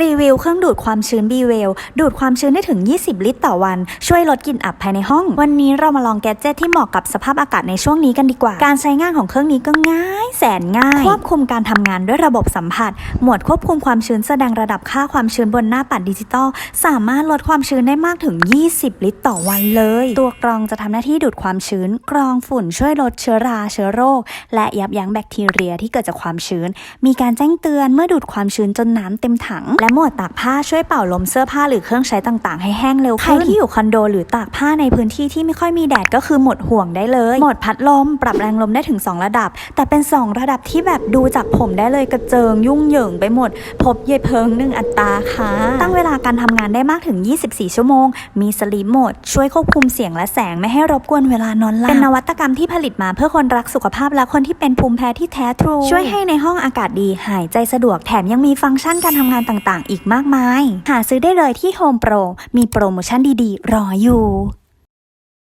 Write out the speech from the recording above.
รีวิวเครื่องดูดความชื้น b w e l ดูดความชื้นได้ถึง 20 ลิตรต่อวัน ช่วยลดกลิ่นอับภายในห้อง วันนี้เรามาลองแกดเจตที่เหมาะกับสภาพอากาศในช่วงนี้กันดีกว่า การใช้งานของเครื่องนี้ก็ง่าย แสนง่าย ควบคุมการทำงานด้วยระบบสัมผัส หมวดควบคุมความชื้นแสดงระดับค่าความชื้นบนหน้าปัดดิจิตอลสามารถลดความชื้นได้มากถึง 20 ลิตรต่อวันเลย ตัวกรองจะทำหน้าที่ดูดความชื้น กรองฝุ่นช่วยลดเชื้อราเชื้อโรค และยับยั้งแบคทีเรียที่เกิดจากความชื้น มีการแจ้งเตือนเมื่อดูดความชื้นจนน้ำเต็มถังและหมวดตากผ้าช่วยเป่าลมเสื้อผ้าหรือเครื่องใช้ต่างๆ ให้แห้งเร็วขึ้นใครที่อยู่คอนโดหรือตากผ้าในพื้นที่ที่ไม่ค่อยมีแดดก็คือหมดห่วงได้เลย หมดพัดลม ปรับแรงลมได้ถึง 2 ระดับ แต่เป็น 2 ระดับที่แบบดูจากผมได้เลยกระเจิงยุ่งเหยิงไปหมด พบเยเพิงหนึ่งอัตราค่ะ ตั้งเวลาการทำงานได้มากถึง 24 ชั่วโมง มีสลีปโหมดช่วยควบคุมเสียงและแสงไม่ให้รบกวนเวลานอนหลับเป็นนวัตกรรมที่ผลิตมาเพื่อคนรักสุขภาพและคนที่เป็นภูมิแพ้ที่แท้ทรูช่วยให้ในห้องอากาศดีหายใจสะดวกแถมยังมีฟังก์ชันการทำงานต่างๆ อีกมากมาย หาซื้อได้เลยที่ Home Pro มีโปรโมชั่นดีๆ รออยู่